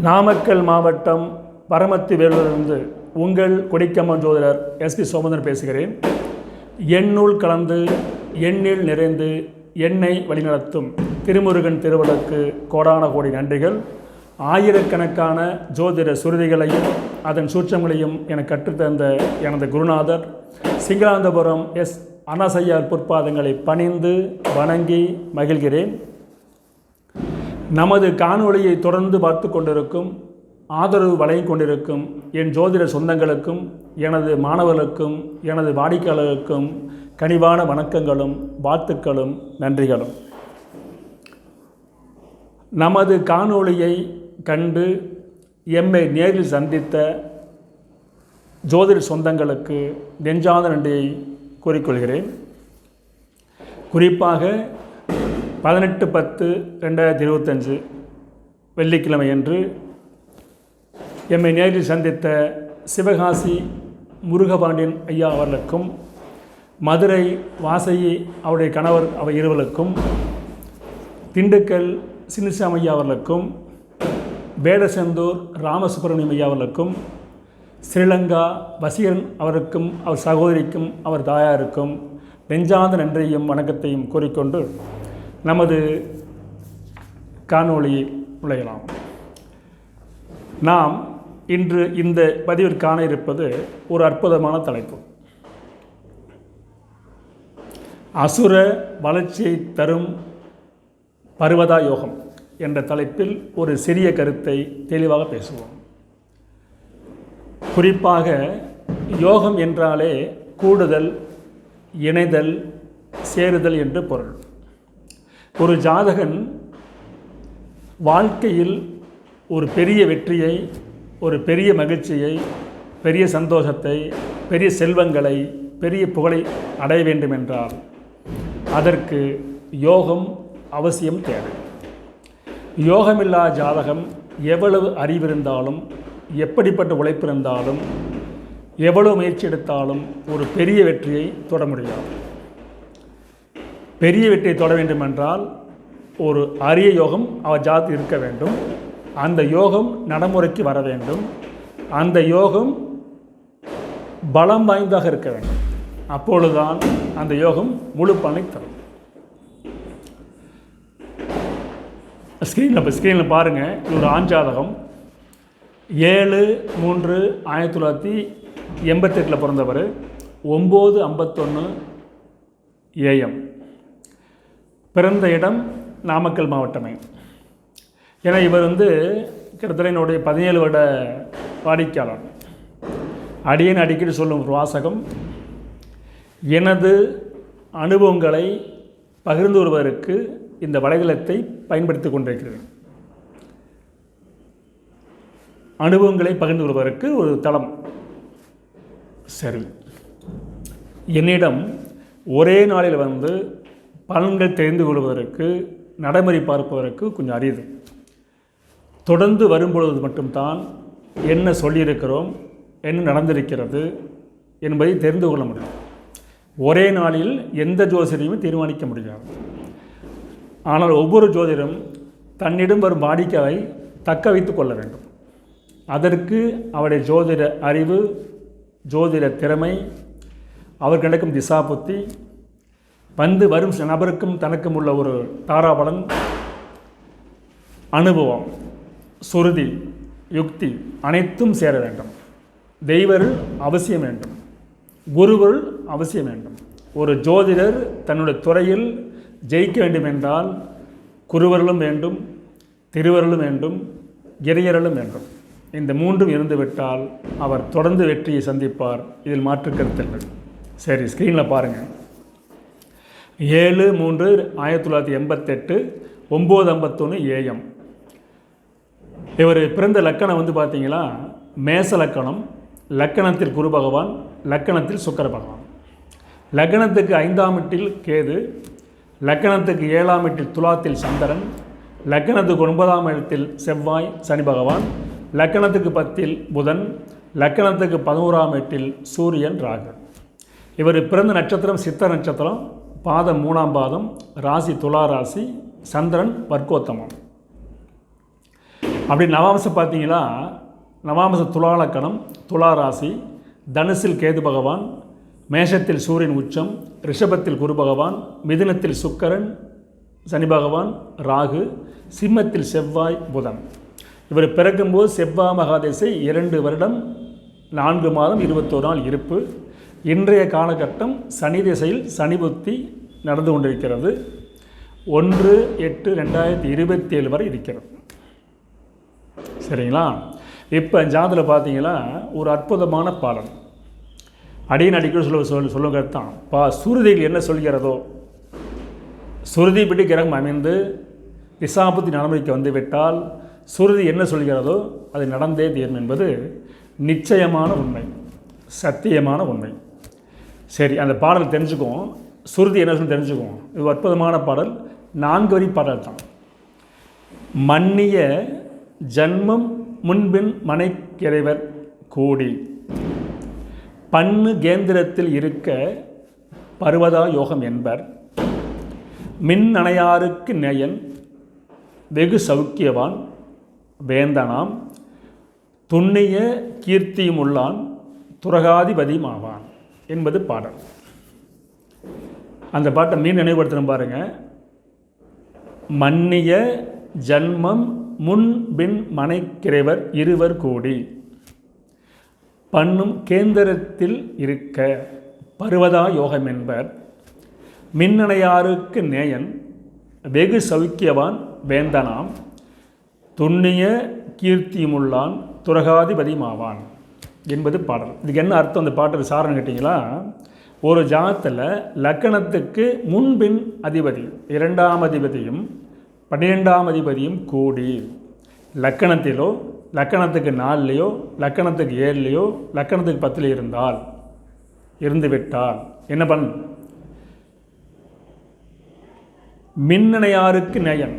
நாமக்கல் மாவட்டம் பரமத்தி வேலூரிலிருந்து உங்கள் கொடிக்கம்மன் ஜோதிடர் எஸ்பி சோமந்தன் பேசுகிறேன். எண்ணுள் கலந்து எண்ணில் நிறைந்து எண்ணை வழிநடத்தும் திருமுருகன் திருவிளக்கு கோடான கோடி நன்றிகள். ஆயிரக்கணக்கான ஜோதிட சுருதிகளையும் அதன் சூட்சங்களையும் எனக்கு கற்றுத்தந்த எனது குருநாதர். சிங்களாந்தபுரம் எஸ் அனசையார் பொற்பாதங்களை பணிந்து வணங்கி மகிழ்கிறேன். நமது காணொளியை தொடர்ந்து பார்த்து கொண்டிருக்கும் ஆதரவு வழங்கிக் கொண்டிருக்கும் என் ஜோதிட சொந்தங்களுக்கும் எனது மாணவர்களுக்கும் எனது வாடிக்கையாளர்களுக்கும் கனிவான வணக்கங்களும் வாழ்த்துக்களும் நன்றிகளும். நமது காணொளியை கண்டு எம்மை நேரில் சந்தித்த ஜோதிட சொந்தங்களுக்கு நெஞ்சாத நன்றியை கூறிக்கொள்கிறேன். குறிப்பாக பதினெட்டு பத்து ரெண்டாயிரத்தி இருபத்தஞ்சு வெள்ளிக்கிழமை அன்று எம்மை நேரில் சந்தித்த சிவகாசி முருகபாண்டியன் ஐயா அவர்களுக்கும் மதுரை வாசகி அவருடைய கணவர் அவை இருவருக்கும் திண்டுக்கல் சின்னசாமி ஐயா அவர்களுக்கும் வேடசெந்தூர் ராமசுப்பிரமணியம் ஐயா அவர்களுக்கும் ஸ்ரீலங்கா வசீகரன் அவருக்கும் அவர் சகோதரிக்கும் அவர் தாயாருக்கும் நெஞ்சார்ந்த நன்றியும் வணக்கத்தையும் கூறிக்கொண்டு நமது காணொளியை நுழையலாம் நாம் இன்று இந்த பதிவில் காண இருப்பது ஒரு அற்புதமான தலைப்பு. அசுர வளர்ச்சியை தரும் பருவதா யோகம் என்ற தலைப்பில் ஒரு சிறிய கருத்தை தெளிவாக பேசுவோம். குறிப்பாக யோகம் என்றாலே கூடுதல் இணைதல் சேருதல் என்று பொருள். ஒரு ஜாதகன் வாழ்க்கையில் ஒரு பெரிய வெற்றியை ஒரு பெரிய மகிழ்ச்சியை பெரிய சந்தோஷத்தை பெரிய செல்வங்களை பெரிய புகழை அடைய வேண்டும் என்றால் அதற்கு யோகம் அவசியம் தேவை. யோகமில்லா ஜாதகம் எவ்வளவு அறிவிருந்தாலும் எப்படிப்பட்ட உழைப்பு இருந்தாலும் எவ்வளவு முயற்சி எடுத்தாலும் ஒரு பெரிய வெற்றியை தொட முடியாது. பெரிய வெற்றியை தொட வேண்டுமென்றால் ஒரு அரிய யோகம் அவர் ஜாதி இருக்க வேண்டும். அந்த யோகம் நடைமுறைக்கு வர வேண்டும். அந்த யோகம் பலம் வாய்ந்ததாக இருக்க வேண்டும். அப்பொழுதுதான் அந்த யோகம் முழு பலனை தரும். ஸ்க்ரீனில் இப்போ ஸ்க்ரீனில் பாருங்கள் இது ஒரு ஆஞ்சாதகம் ஏழு மூன்று ஆயிரத்தி தொள்ளாயிரத்தி எண்பத்தெட்டில் பிறந்தவர். ஒம்பது ஐம்பத்தொன்று ஏஎம் பிறந்த இடம் நாமக்கல் மாவட்டமே. ஏன்னா இவர் வந்து கிட்டத்தட்ட என்னுடைய பதினேழு வருட வாடிக்கையாளர். அடியன் அடிக்கடி சொல்லும் ஒரு வாசகம் எனது அனுபவங்களை பகிர்ந்து வருவதற்கு இந்த வலைதளத்தை பயன்படுத்தி கொண்டிருக்கிறேன். அனுபவங்களை பகிர்ந்து கொள்வதற்கு ஒரு தளம். சரி. என்னிடம் ஒரே நாளில் வந்து பலன்கள் தெரிந்து கொள்வதற்கு நடைமுறை பார்ப்பதற்கு கொஞ்சம் அரிது. தொடர்ந்து வரும்பொழுது மட்டும்தான் என்ன சொல்லியிருக்கிறோம் என்ன நடந்திருக்கிறது என்பதை தெரிந்து கொள்ள முடியும். ஒரே நாளில் எந்த ஜோசியரையும் தீர்மானிக்க முடியாது. ஆனால் ஒவ்வொரு ஜோதிடரும் தன்னிடம் வரும் வாடிக்கையை தக்க வைத்து கொள்ள வேண்டும். அதற்கு அவருடைய ஜோதிட அறிவு ஜோதிட திறமை அவர் கிடைக்கும் திசா புத்தி வந்து வரும் நபருக்கும் தனக்கும் உள்ள ஒரு தாராபலன் அனுபவம் சுருதி யுக்தி அனைத்தும் சேர வேண்டும். தெய்வருள் அவசியம் வேண்டும். குருவருள் அவசியம் வேண்டும். ஒரு ஜோதிடர் தன்னுடைய துறையில் ஜெயிக்க வேண்டும் என்றால் குருவர்களும் வேண்டும் திருவருளும் வேண்டும் இறையர்களும் வேண்டும். இந்த மூன்றும் இருந்துவிட்டால் அவர் தொடர்ந்து வெற்றியை சந்திப்பார். இதில் மாற்று கருத்தில்லை சரி ஸ்க்ரீனில் பாருங்கள் ஏழு மூன்று ஆயிரத்தி தொள்ளாயிரத்தி எண்பத்தெட்டு ஒம்பது ஐம்பத்தொன்று ஏஎம் இவர் பிறந்த லக்கணம் வந்து பார்த்தீங்களா மேச லக்கணம் லக்கணத்தில் குரு பகவான் லக்கணத்தில் சுக்கர பகவான். லக்கணத்துக்கு ஐந்தாம் வீட்டில் கேது லக்கணத்துக்கு ஏழாம் வீட்டில் துலாத்தில் சந்திரன் லக்கணத்துக்கு ஒன்பதாம் இடத்தில் செவ்வாய் சனி பகவான் லக்கணத்துக்கு பத்தில் புதன் லக்கணத்துக்கு பதினோராம் எட்டில் சூரியன் ராகு. இவர் பிறந்த நட்சத்திரம் சித்த நட்சத்திரம் பாதம் மூணாம் பாதம் ராசி துலா ராசி சந்திரன் வர்க்கோத்தமம். அப்படி நவாம்சம் பார்த்தீங்கன்னா நவாம்ச துலாலக்கணம் துலா ராசி தனுசில் கேது பகவான் மேஷத்தில் சூரியன் உச்சம் ரிஷபத்தில் குரு பகவான் மிதுனத்தில் சுக்கரன் சனி பகவான் ராகு சிம்மத்தில் செவ்வாய் புதன். இவர் பிறக்கும்போது செவ்வாய் மகாதேசை இரண்டு வருடம் நான்கு மாதம் இருபத்தோரு நாள் இருப்பு. இன்றைய காலகட்டம் சனி திசையில் சனி புத்தி நடந்து கொண்டிருக்கிறது. ஒன்று எட்டு ரெண்டாயிரத்தி இருபத்தி ஏழு வரை இருக்கிறது. சரிங்களா? இப்போ ஜாதில் பார்த்தீங்கன்னா ஒரு அற்புதமான பாடல் அடியின் அடிக்கடி சொல்ல சொல்ல சொல்லுங்கிறது தான். பா சுருதிகள் என்ன சொல்கிறதோ சுருதி பிடி கிரகம் அமைந்து திசாபுத்தி நடைமுறைக்கு வந்துவிட்டால் சுருதி என்ன சொல்கிறதோ அது நடந்தே தீரும் என்பது நிச்சயமான உண்மை. சத்தியமான உண்மை. சரி அந்த பாடல் தெரிஞ்சுக்குவோம். சுருதி என்ன சொல்லி தெரிஞ்சுக்குவோம். இது அற்புதமான பாடல். நான்கு வரி பாடல் தான். மன்னிய ஜன்மம் முன்பின் மனைக்கிறைவர் கூடி. பண்ணு கேந்திரத்தில் இருக்க பருவதா யோகம் என்பர். மின் அணையாருக்கு நேயன் வெகு சௌக்கியவான் வேந்தனாம் துண்ணிய கீர்த்தியும் உள்ளான் துரகாதிபதியும் ஆவான் என்பது பாடல் அந்த பாட்டை மீன் நினைவுபடுத்தணும் பாருங்கள் மன்னிய ஜன்மம் முன்பின் மனைக்கிறைவர் இருவர் கூடி. பண்ணும் கேந்திரத்தில் இருக்க பருவதா யோகம் என்பர். மின்னணையாருக்கு நேயன் வெகு சௌக்கியவான் வேந்தனாம். துண்ணிய கீர்த்தியுமுள்ளான் துரகாதிபதிமாவான் என்பது பாடல். இதுக்கு என்ன அர்த்தம்? அந்த பாட்டு விசாரணை கேட்டிங்களா? ஒரு ஜாதத்தில் லக்கணத்துக்கு முன்பின் அதிபதி இரண்டாம் அதிபதியும் பன்னிரெண்டாம் அதிபதியும் கூடி லக்கணத்திலோ லக்கணத்துக்கு நாலுலேயோ லக்கணத்துக்கு ஏழுலையோ லக்கணத்துக்கு பத்தில் இருந்தால் இருந்துவிட்டால் என்ன பண் மின்னணையாருக்கு நயன்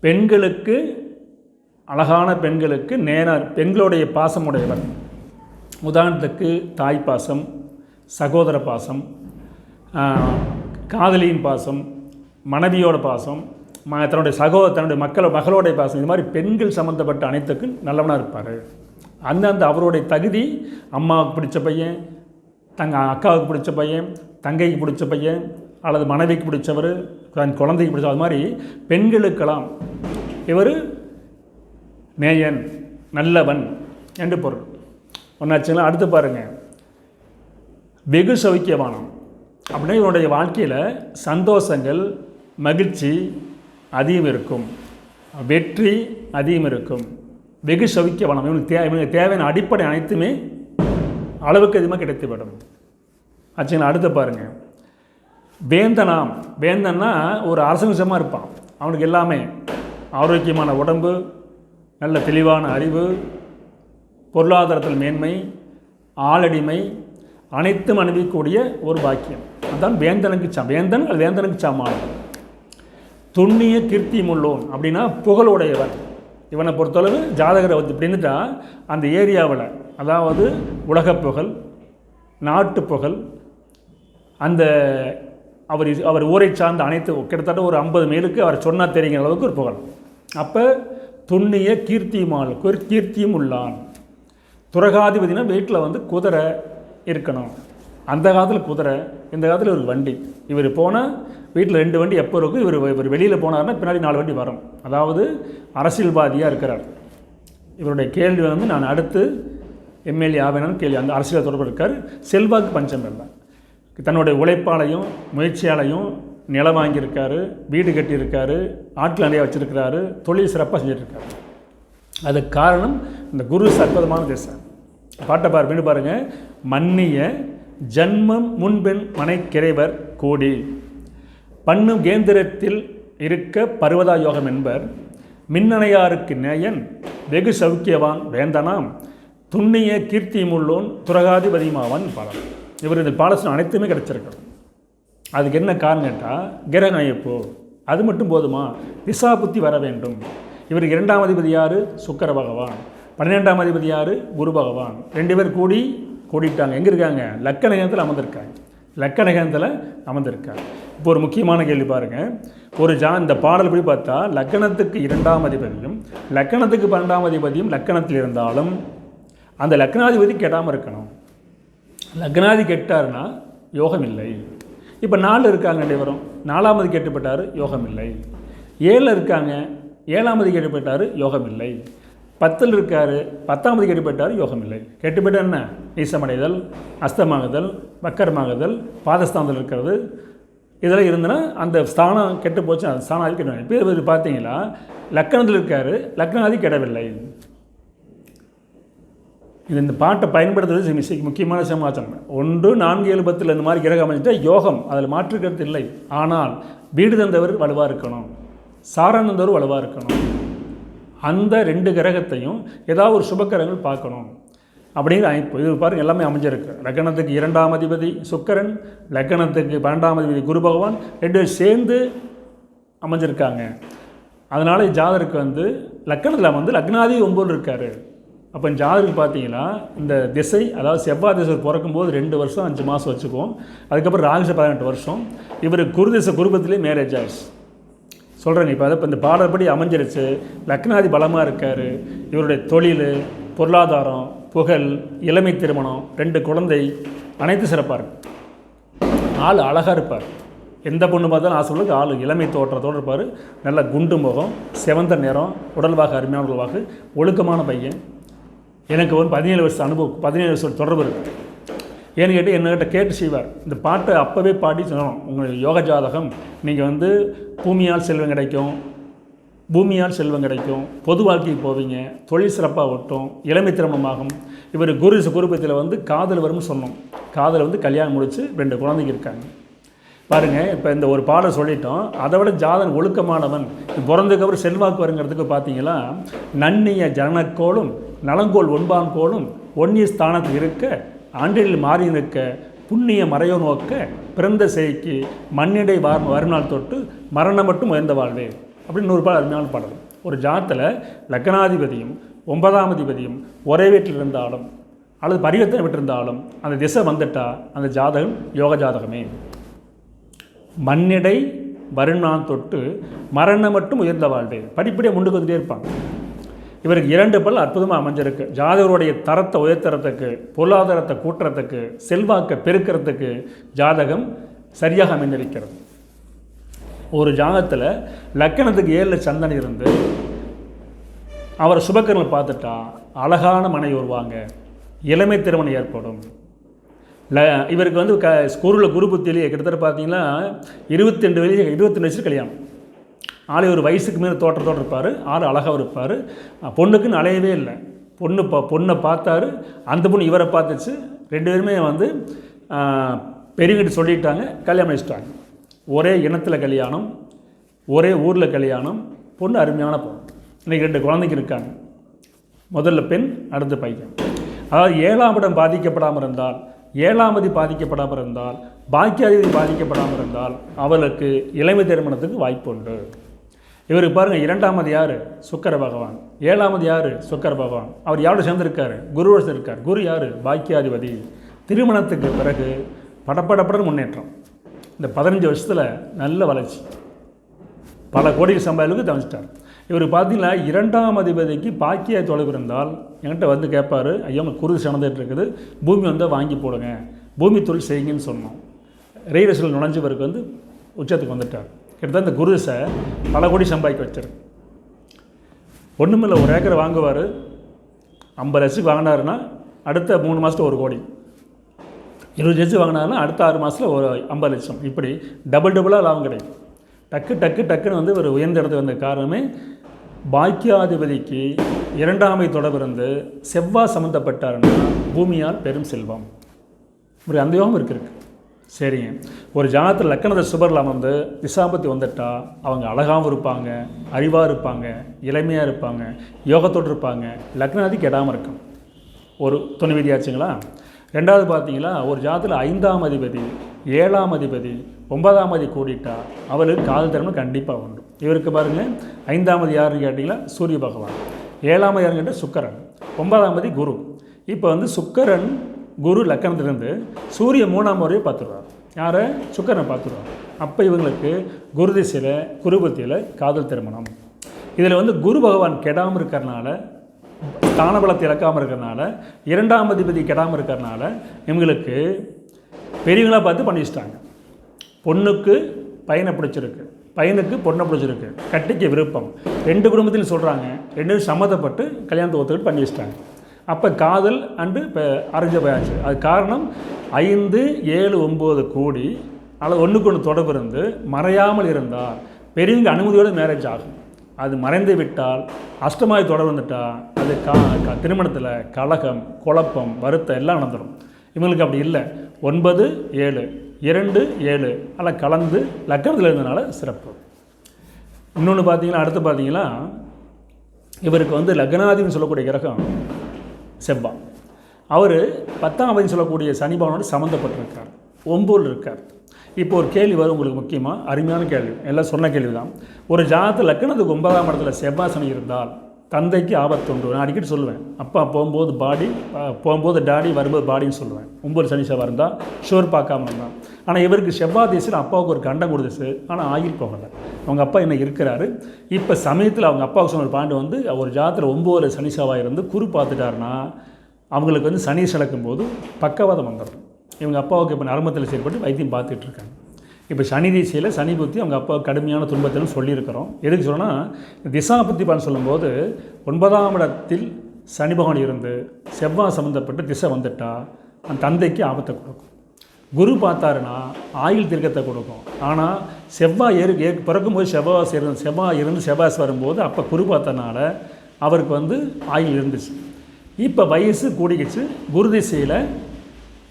பெண்களுக்கு அழகான பெண்களுக்கு நேரார் பெண்களுடைய பாசமுடையவர் உதாரணத்துக்கு தாய் பாசம் சகோதர பாசம் காதலியின் பாசம் மனைவியோட பாசம் ம தன்னுடைய சகோதர தன்னுடைய மக்கள் மகளோடைய பாசம் இது மாதிரி பெண்கள் சம்மந்தப்பட்ட அனைத்துக்கும் நல்லவனாக இருப்பார் அந்தந்த அவருடைய தகுதி அம்மாவுக்கு பிடிச்ச பையன் தங்க அக்காவுக்கு பிடிச்ச பையன் தங்கைக்கு பிடிச்ச பையன் அல்லது மனைவிக்கு பிடிச்சவர் தன் குழந்தைக்கு பிடிச்ச அது மாதிரி பெண்களுக்கெல்லாம் இவர் நேயன் நல்லவன் என்று பொருள். ஒன்றாச்சுங்களா அடுத்து பாருங்கள் வெகு சௌக்கியமானம். அப்படின்னா இவனுடைய வாழ்க்கையில் சந்தோஷங்கள் மகிழ்ச்சி அதிகம் இருக்கும். வெற்றி அதிகம் இருக்கும். வெகு சௌக்கியவானம் இவனுக்கு தே இவனுக்கு தேவையான அடிப்படை அனைத்துமே அளவுக்கு அதிகமாக கிடைத்துவிடும் ஆச்சுங்களா? அடுத்து பாருங்கள் வேந்தனாம். வேந்தன்னா ஒரு அரசங்கசமாக இருப்பான். அவனுக்கு எல்லாமே ஆரோக்கியமான உடம்பு நல்ல தெளிவான அறிவு பொருளாதாரத்தில் மேன்மை ஆளடிமை அனைத்தும் அனுபவிக்கக்கூடிய ஒரு பாக்கியம். அதான் வேந்தனுக்கு சா வேந்தன் அது வேந்தனுக்கு சாமான். துண்ணிய கீர்த்தி முள்ளோன் அப்படின்னா புகழுடையவன். இவனை பொறுத்தளவு ஜாதகரை வந்து இப்படின்னுட்டா அந்த ஏரியாவில் அதாவது உலக புகழ் நாட்டு புகழ் அந்த அவர் இது- அவர் ஊரை சார்ந்த அனைத்து கிட்டத்தட்ட ஒரு ஐம்பது மைலுக்கு அவர் சொன்னால் தெரிகிற அளவுக்கு ஒரு புகழ். அப்போ துண்ணிய கீர்த்தியுமாள் ஒரு கீர்த்தியும் உள்ளான். துரகாதிபதினா வீட்டில் வந்து குதிரை இருக்கணும். அந்த காலத்தில் குதிரை இந்த காலத்தில் ஒரு வண்டி. இவர் போனால் வீட்டில் ரெண்டு வண்டி எப்போ இருக்கும்? இவர் இவர் வெளியில் போனார்னா பின்னாடி நாலு வண்டி வரும். அதாவது அரசியல்வாதியாக இருக்கிறார். இவருடைய கேள்வி வந்து நான் அடுத்து எம்எல்ஏ ஆவேனான்னு கேள்வி அந்த அரசியல் தொடர்பு இருக்கார். செல்வாக்கு பஞ்சம் இல்லை. தன்னுடைய உழைப்பாலையும் முயற்சியாலையும் நிலம் வாங்கியிருக்காரு வீடு கட்டியிருக்காரு ஆட்கள் நிறையா வச்சுருக்கிறாரு தொழில் சிறப்பாக செஞ்சிட்ருக்காரு அதுக்கு காரணம் இந்த குரு அற்புதமான தேசம் பாட்டை பாரு மீண்டும் பாருங்கள் மன்னிய ஜன்மம் முன்பெண் மனைக்கிறைவர் கோடி. பண்ணும் கேந்திரத்தில் இருக்க பருவதா யோகம் என்பர். மின்னணையாருக்கு நேயன் வெகு சௌக்கியவான் வேந்தனாம். துண்ணிய கீர்த்தியுமுள்ளோன் துரகாதிபதியுமாவான் பாடல் இவர் இந்த பாலசனம் அனைத்துமே கிடைச்சிருக்கிறது அதுக்கு என்ன காரணம் கேட்டால் கிரக அமைப்பு அது மட்டும் போதுமா? திசா புத்தி வர வேண்டும். இவருக்கு இரண்டாம் அதிபதி யார்? சுக்கர பகவான். பன்னிரெண்டாம் அதிபதி யார்? குரு பகவான். ரெண்டு பேர் கூடி கூடிட்டாங்க. எங்கே இருக்காங்க? லக்கணகத்தில் அமர்ந்திருக்காங்க. லக்கணகத்தில் அமர்ந்திருக்காங்க. இப்போ ஒரு முக்கியமான கேள்வி பாருங்கள் ஒரு ஜா இந்த பாடல் படி பார்த்தா லக்கணத்துக்கு இரண்டாம் அதிபதியும் லக்கணத்துக்கு பன்னெண்டாம் அதிபதியும் லக்கணத்தில் இருந்தாலும் அந்த லக்னாதிபதி கெட்டாமல் இருக்கணும். லக்னாதி கெட்டார்னா யோகம் இல்லை இப்போ நாலு இருக்காங்க ரெண்டு பேரும். நாலாமது கெட்டுப்பட்டார் யோகம் இல்லை ஏழில் இருக்காங்க ஏழாமது கெட்டுப்பட்டார் யோகம் இல்லை. பத்தில் இருக்கார் பத்தாமது கெட்டுப்பட்டார் யோகம் இல்லை. கெட்டுப்பட்ட என்ன? நீசமடைதல் அஸ்தமாகுதல் வக்கரமாகுதல் பாதஸ்தானத்தில் இருக்கிறது. இதெல்லாம் இருந்ததுன்னா அந்த ஸ்தானம் கெட்டு போச்சு அந்த ஸ்தானாதி கெட்டு இப்போ இவர் பார்த்தீங்களா? லக்கணத்தில் இருக்கார் லக்னாதி கெடவில்லை. இது இந்த பாட்டை பயன்படுத்துறது முக்கியமான சமாச்சாரம் ஒன்று நான்கு ஏழு பத்தில் இந்த மாதிரி கிரகம் அமைஞ்சிட்டா யோகம் அதில் மாற்று கருத்து இல்லை. ஆனால் வீடு தந்தவர் வலுவாக இருக்கணும். சாரம் வலுவாக இருக்கணும். அந்த ரெண்டு கிரகத்தையும் ஏதாவது ஒரு சுபக்கிரகங்கள் பார்க்கணும். அப்படிங்கிற அமைப்பு இது பாருங்க எல்லாமே அமைஞ்சிருக்கு. லக்னத்துக்கு இரண்டாம் அதிபதி சுக்கரன் லக்னத்துக்கு பன்னெண்டாம் அதிபதி குரு பகவான் ரெண்டு பேரும் சேர்ந்து அமைஞ்சிருக்காங்க. அதனால் ஜாதருக்கு வந்து லக்கணத்தில் வந்து லக்னாதி ஒம்பது இருக்கார். அப்போ ஜாதருக்கு பார்த்தீங்கன்னா இந்த திசை அதாவது செவ்வாய் திசை பிறக்கும்போது ரெண்டு வருஷம் அஞ்சு மாதம் வச்சுக்குவோம். அதுக்கப்புறம் ராகுச பதினெட்டு வருஷம். இவர் குரு திசை குருபத்திலே மேரேஜ் ஆயிடுச்சு. சொல்கிறேங்க இப்போ அதை இப்போ இந்த பாடற்படி அமைஞ்சிருச்சு. லக்னாதி பலமாக இருக்கார். இவருடைய தொழில் பொருளாதாரம் புகழ் இளமை திருமணம் ரெண்டு குழந்தை அனைத்து சிறப்பாக இருக்கும் ஆள் அழகாக இருப்பார். எந்த பொண்ணு பார்த்தாலும் ஆசைகளுக்கு ஆள் இளமை தோற்றத்தோடு இருப்பார். நல்ல குண்டு முகம் செவந்த நிறம் உடல்வாக அருமையான உடல்வாக ஒழுக்கமான பையன். எனக்கு வந்து பதினேழு வருஷம் அனுபவம் பதினேழு வருஷம் தொடர்பு இருக்குது ஏன்னு கேட்டு என்னகிட்ட கேட்டு செய்வார். இந்த பாட்டை அப்போவே பாடி சொல்லணும். உங்கள் யோக ஜாதகம் நீங்கள் வந்து பூமியால் செல்வம் கிடைக்கும் பூமியால் செல்வம் கிடைக்கும் பொது வாழ்க்கைக்கு போவீங்க தொழில் சிறப்பாக ஒட்டும் இளமை திரமமாகும் இவர் குரு குருபத்தில் வந்து காதல் வரும்னு சொன்னோம். காதல் வந்து கல்யாணம் முடித்து ரெண்டு குழந்தைங்க இருக்காங்க. பாருங்கள் இப்போ இந்த ஒரு பாடம் சொல்லிட்டோம். அதை விட ஜாதன் ஒழுக்கமானவன் பிறந்ததுக்கப்புறம் செல்வாக்கு வருங்கிறதுக்கு பார்த்தீங்கன்னா நன்னிய ஜனனக்கோளும் நலங்கோல் ஒன்பான் கோளும் ஒன்னிய ஸ்தானத்தில் இருக்க ஆண்டில் மாறி நிற்க புண்ணிய மறையோ நோக்க பிறந்த செய்க்கு மண்ணிடை வார் வருநாள் தொட்டு மரணம் மட்டும் உயர்ந்த வாழ்வே அப்படின்னு ஒரு பாடல் அருமையான பாடல். ஒரு ஜாத்தில் லக்னாதிபதியும் ஒன்பதாம் அதிபதியும் ஒரே வீட்டில் இருந்தாலும் அல்லது பரிவர்த்தனை விட்டிருந்தாலும் அந்த திசை வந்துட்டா அந்த ஜாதகம் யோக ஜாதகமே. மண்ணிடை வருணான் தொட்டு மரணம் மட்டும் உயர்ந்த வாழ்வே. படிப்படியாக முண்டுக்கு வந்துட்டே இருப்பாங்க. இவருக்கு இரண்டு பல் அற்புதமாக அமைஞ்சிருக்கு. ஜாதகருடைய தரத்தை உயர்த்துறதுக்கு பொருளாதாரத்தை கூட்டுறதுக்கு செல்வாக்கை பெருக்கிறதுக்கு ஜாதகம் சரியாக அமைந்திருக்கிறது. ஒரு ஜாதகத்தில் லக்கணத்துக்கு ஏழில் சந்தன் இருந்து அவர் சுபக்கரங்களை பார்த்துட்டா அழகான மனை வருவாங்க இளமை திருமணம் ஏற்படும். ல இவருக்கு வந்து க ஸ்கூலில் குரு புத்தியிலேயே கிட்டத்தட்ட பார்த்தீங்கன்னா இருபத்தி ரெண்டு வயசு இருபத்தி ரெண்டு வயசு கல்யாணம். ஆளை ஒரு வயசுக்கு மேலே தோற்றத்தோடு இருப்பார் ஆள் அழகாக இருப்பார். பொண்ணுக்குன்னு அலையவே இல்லை. பொண்ணு பா பொண்ணை பார்த்தாரு அந்த பொண்ணு இவரை பார்த்துச்சு. ரெண்டு பேருமே வந்து பெரியவங்கிட்ட சொல்லிட்டாங்க கல்யாணம் அடிச்சிட்டாங்க ஒரே இனத்தில் கல்யாணம் ஒரே ஊரில் கல்யாணம் பொண்ணு அருமையான பொண்ணு. இன்றைக்கி ரெண்டு குழந்தைங்க இருக்காங்க. முதல்ல பெண் அடுத்த பையன். அதாவது ஏழாம் இடம் பாதிக்கப்படாமல் இருந்தால் ஏழாமதி பாதிக்கப்படாமல் இருந்தால் பாக்கியாதிபதி பாதிக்கப்படாமல் இருந்தால் அவளுக்கு இளமை திருமணத்துக்கு வாய்ப்பு உண்டு இவருக்கு பாருங்கள் இரண்டாமது யார்? சுக்கர பகவான். ஏழாமது யார்? சுக்கர பகவான். அவர் யாரோட சேர்ந்திருக்கார்? குருவோடு சேர்ந்திருக்கார். குரு யார்? பாக்கியாதிபதி. திருமணத்துக்கு பிறகு படப்படப்பட முன்னேற்றம். இந்த பதினஞ்சு வருஷத்தில் நல்ல வளர்ச்சி. பல கோடிகள் சம்பாதிகளுக்கு தவிச்சிட்டார். இவர் பார்த்தீங்கன்னா இரண்டாம் அதிபதிக்கு பாக்கிய தொலைவு இருந்தால் என்கிட்ட வந்து கேட்பார் ஐயா குருதி சமந்துட்டு இருக்குது. பூமி வந்தால் வாங்கி போடுங்க. பூமி தொழில் செய்யுங்கன்னு சொன்னோம். ரயில்வேஸில் நுழைஞ்சவருக்கு வந்து உச்சத்துக்கு வந்துட்டார். கிட்டத்தட்ட இந்த குருசை பல கோடி சம்பாதிக்க வச்சிருக்கு ஒன்றுமில்ல ஒரு ஏக்கரை வாங்குவார். ஐம்பது லட்சத்துக்கு வாங்கினாருன்னா அடுத்த மூணு மாதத்துக்கு ஒரு கோடி. இருபது லட்சம் வாங்கினாருன்னா அடுத்த ஆறு மாதத்தில் ஒரு ஐம்பது லட்சம். இப்படி டபுள் டபுளாக லாபம் கிடைக்கும். டக்கு டக்கு டக்குன்னு வந்து ஒரு உயர்ந்த இடத்துக்கு வந்த காரணமே பாக்கியாதிபதிக்கு இரண்டாமை தொடர்பு இருந்து செவ்வாய் சம்மந்தப்பட்டாருன்னா பூமியால் பெரும் செல்வம். ஒரு அந்த யோகம் இருக்கு. சரிங்க. ஒரு ஜாதத்தில் லக்கணத்தை சுபரில் அமர்ந்து திசாபத்தி வந்துட்டா அவங்க அழகாகவும் இருப்பாங்க அறிவாக இருப்பாங்க இளமையாக இருப்பாங்க யோகத்தோடு இருப்பாங்க. லக்னாதி கெடாமல் இருக்கும். ஒரு துணை விதியாச்சுங்களா ரெண்டாவது பார்த்தீங்களா ஒரு ஜாதத்தில் ஐந்தாம் அதிபதி ஏழாம் அதிபதி ஒன்பதாம் அதி கூடிட்டா அவளுக்கு காதல் திறமை கண்டிப்பாக உண்டு. இவருக்கு பாருங்கள் ஐந்தாம் அதி யாருன்னு கேட்டிங்கன்னா சூரிய பகவான். ஏழாம் யாருன்னு கேட்டால் சுக்கரன். ஒன்பதாமதி குரு. இப்போ வந்து சுக்கரன் குரு லக்கணத்திலிருந்து சூரிய மூணாம் முறையை பார்த்துருவார் யாரை? சுக்கரனை பார்த்துருவார் அப்போ இவங்களுக்கு குரு திசையில் குருபத்தியில் காதல் திருமணம். இதில் வந்து குரு பகவான் கெடாமல் இருக்கிறனால தானபலத்தை இழக்காமல் இருக்கிறனால இரண்டாம் அதிபதி கெடாமல் இருக்கிறனால இவங்களுக்கு பெரியவங்களாக பார்த்து பண்ணி வச்சிட்டாங்க பொண்ணுக்கு பையனை பிடிச்சிருக்கு. பையனுக்கு பொண்ணை பிடிச்சிருக்கு. கட்டிக்க விருப்பம். ரெண்டு குடும்பத்திலும் சொல்கிறாங்க ரெண்டு சம்மந்தப்பட்டு கல்யாணத்தை ஒத்துக்கிட்டு பண்ணி வச்சிட்டாங்க அப்போ காதல் அண்டு இப்போ அரேஞ்ச் போயாச்சு அது காரணம் ஐந்து ஏழு ஒம்பது கூடி அல்லது ஒன்றுக்கு ஒன்று தொடர்பு இருந்து மறையாமல் இருந்தால் பெரியவங்க அனுமதியோடு மேரேஜ் ஆகும். அது மறைந்து விட்டால் அஷ்டமாய் தொடர்பு வந்துட்டால் அது கா திருமணத்தில் கலகம் குழப்பம் வருத்தம் எல்லாம் நடந்துடும் இவங்களுக்கு அப்படி இல்லை. ஒன்பது ஏழு இரண்டு ஏழு அதில் கலந்து லக்கணத்தில் இருந்தனால சிறப்பு. இன்னொன்று பார்த்தீங்கன்னா அடுத்து பார்த்தீங்கன்னா இவருக்கு வந்து லக்னாதிபதினு சொல்லக்கூடிய கிரகம் செவ்வாய் அவர் பத்தாம் அவதி சொல்லக்கூடிய சனி பகவானோடு சம்மந்தப்பட்டிருக்கார் ஒம்பூரில் இருக்கார். இப்போ ஒரு கேள்வி வரும் உங்களுக்கு முக்கியமாக அருமையான கேள்வி. எல்லாம் சொன்ன கேள்வி தான் ஒரு ஜாதகத்தில் லக்கணத்துக்கு ஒன்பதாம் இடத்துல செவ்வாய் சனி இருந்தால் தந்தைக்கு ஆபத்து உண்டு நான் அடிக்கடி சொல்லுவேன். அப்பா போகும்போது பாடி போகும்போது டாடி வரும்போது பாடின்னு சொல்லுவேன். ஒம்பது சனி செவ்வாய் இருந்தால் ஷோர் பார்க்காம இருந்தான் ஆனால் இவருக்கு செவ்வாய் தேசியில் அப்பாவுக்கு ஒரு கண்டம் கொடுத்துச்சு. ஆனால் ஆகிட்டு போகலை. அவங்க அப்பா என்ன இருக்கிறாரு? இப்போ சமயத்தில் அவங்க அப்பாவுக்கு சொன்ன ஒரு பாண்டு வந்து ஒரு ஜாத்திரை ஒம்பது சனி செவ்வாய் இருந்து குரு பார்த்துட்டாருன்னா அவங்களுக்கு வந்து சனி சிலக்கும் போது பக்கவாதம் வந்துடும். இவங்க அப்பாவுக்கு இப்போ நரம்பத்தில் செயல்பட்டு வைத்தியம் பார்த்துட்டு இருக்காங்க. இப்போ சனி திசையில் சனி புத்தி அவங்க அப்பா கடுமையான துன்பத்திலும் சொல்லியிருக்கிறோம். எதுக்கு சொல்லணும்னா திசா புத்தி பலன் சொல்லும்போது ஒன்பதாம் இடத்தில் சனி பகவான் இருந்து செவ்வாய் சம்மந்தப்பட்டு திசை வந்துட்டா அந்த தந்தைக்கு ஆபத்தை கொடுக்கும். குரு பார்த்தாருன்னா ஆயுள் திருக்கத்தை கொடுக்கும். ஆனால் செவ்வாய் ஏறு ஏ பிறக்கும்போது செவ்வாய் இருந்து செவ்வாய் இருந்து செவ்வாய் வரும்போது அப்போ குரு பார்த்தனால அவருக்கு வந்து ஆயுள் இருந்துச்சு. இப்போ வயசு கூடிக்கிச்சு. குரு திசையில்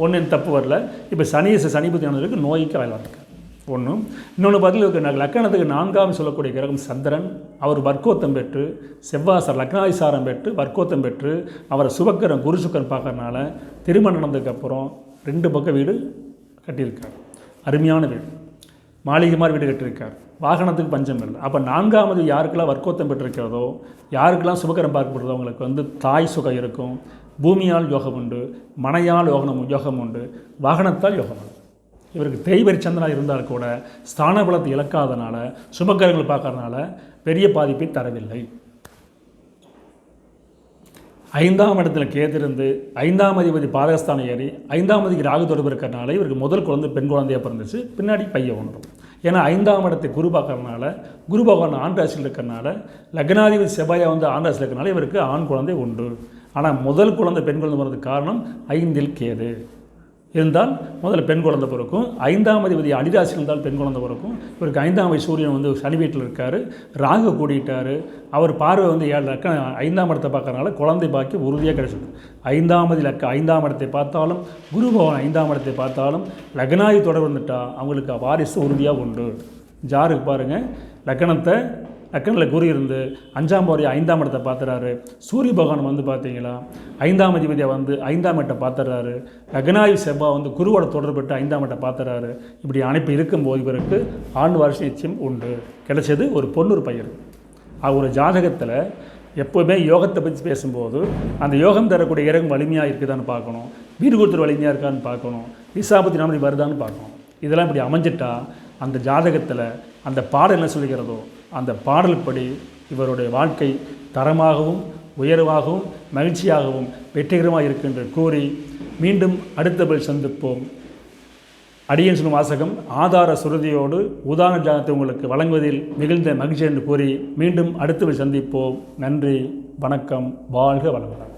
ஒன்றும் தப்பு வரல. இப்போ சனி சனி புத்தி ஆனதுக்கு நோய்க்கு ஆயிலாக ஒன்று இன்னொன்று பார்த்தீங்கன்னா லக்கணத்துக்கு நான்காம் சொல்லக்கூடிய கிரகம் சந்திரன். அவர் வர்க்கோத்தம் பெற்று செவ்வாசர் லக்னாதிசாரம் பெற்று வர்க்கோத்தம் பெற்று அவரை சுபக்கரன் குரு சுக்கரன் பார்க்கறனால திருமணம் நடந்ததுக்கப்புறம் ரெண்டு பக்கம் வீடு கட்டியிருக்கார். அருமையான வீடு. மாளிகை மாதிரி வீடு கட்டியிருக்கார். வாகனத்துக்கு பஞ்சம் இல்லை. அப்போ நான்காவது யாருக்கெல்லாம் வர்க்கோத்தம் பெற்றிருக்கிறதோ யாருக்கெல்லாம் சுபகரம் பார்க்கப்படுறதோ அவங்களுக்கு வந்து தாய் சுகம் இருக்கும். பூமியால் யோகம் உண்டு மனையால் யோகம் யோகம் உண்டு வாகனத்தால் யோகம் உண்டு. இவருக்கு தேய்வரிச்சந்தனாக இருந்தால் கூட ஸ்தான பலத்தை இழக்காதனால சுபக்கரங்கள் பார்க்கறதுனால பெரிய பாதிப்பை தரவில்லை. ஐந்தாம் இடத்துல கேத்திருந்து ஐந்தாம் அதிபதி பாதகஸ்தானம் ஏறி ஐந்தாம் அதிபதி ராகு தொடர்பு இருக்கிறனால இவருக்கு முதல் குழந்தை பெண் குழந்தையாக பிறந்துச்சு. பின்னாடி பையன் ஒன்றும் ஏன்னா ஐந்தாம் இடத்தை குரு பார்க்கறனால குரு பகவான் ஆண் ராசியில் இருக்கிறனால லக்னாதிபதி செவ்வாயா வந்து ஆண் ராசியில் இருக்கிறனால இவருக்கு ஆண் குழந்தை உண்டு ஆனால் முதல் குழந்தை பெண் குழந்தை வர்றதுக்கு காரணம் ஐந்தில் கேது. இருந்தால் முதல்ல பெண் குழந்தை பிறக்கும். ஐந்தாம் அதிபதி அடிராசி இருந்தால் பெண் குழந்தை பிறக்கும். இவருக்கு ஐந்தாம் வயது சூரியன் வந்து சனி வீட்டில் இருக்கார். ராகு கூடிட்டார். அவர் பார்வை வந்து ஏழு லக்க ஐந்தாம் இடத்தை பார்க்கறனால குழந்தை பாக்கி உறுதியாக கிடைச்சிடும் ஐந்தாம் அதி லக்க ஐந்தாம் இடத்தை பார்த்தாலும் குரு பவன் ஐந்தாம் இடத்தை பார்த்தாலும் லக்னாயி தொடர்பு வந்துட்டால் அவங்களுக்கு வாரிசு உறுதியாக உண்டு. ஜாருக்கு பாருங்கள் லக்கணத்தை டக்கனில் குரு இருந்து அஞ்சாம் பாரி ஐந்தாம் இடத்தை பார்த்துறாரு. சூரிய பகவான் வந்து பார்த்தீங்களா? ஐந்தாம் அதிபதியை வந்து ஐந்தாம் இடத்தை பார்த்துறாரு. லக்னாயு செவ்வா வந்து குருவோட தொடர்பட்டு ஐந்தாம் இடத்தை பார்த்துறாரு. இப்படி அணைப்பு இருக்கும்போது இவருக்கு ஆண்டு வருஷ நிச்சயம் உண்டு. கிடைச்சது ஒரு பொண்ணு ஒரு பையன் அவர் ஜாதகத்தில் எப்போவுமே யோகத்தை பற்றி பேசும்போது அந்த யோகம் தரக்கூடிய இறங்கும் வலிமையாக இருக்குதான்னு பார்க்கணும். வீடு கொடுத்துரு வலிமையாக இருக்கான்னு பார்க்கணும். விசாபத்தி நாமதி வருதான்னு பார்க்கணும். இதெல்லாம் இப்படி அமைஞ்சிட்டா அந்த ஜாதகத்தில் அந்த பாடல் என்ன சொல்லுகிறதோ அந்த பாடல்படி இவருடைய வாழ்க்கை தரமாகவும் உயர்வாகவும் மகிழ்ச்சியாகவும் வெற்றிகரமாக இருக்கின்ற கூறி மீண்டும் அடுத்தபடி சந்திப்போம். அடியன் சொல்லும் வாசகம் ஆதார சுருதியோடு உதாரண ஜாதகத்தை உங்களுக்கு வழங்குவதில் மிகுந்த மகிழ்ச்சி என்று கூறி மீண்டும் அடுத்தபடி சந்திப்போம். நன்றி வணக்கம் வாழ்க வளமுடன்.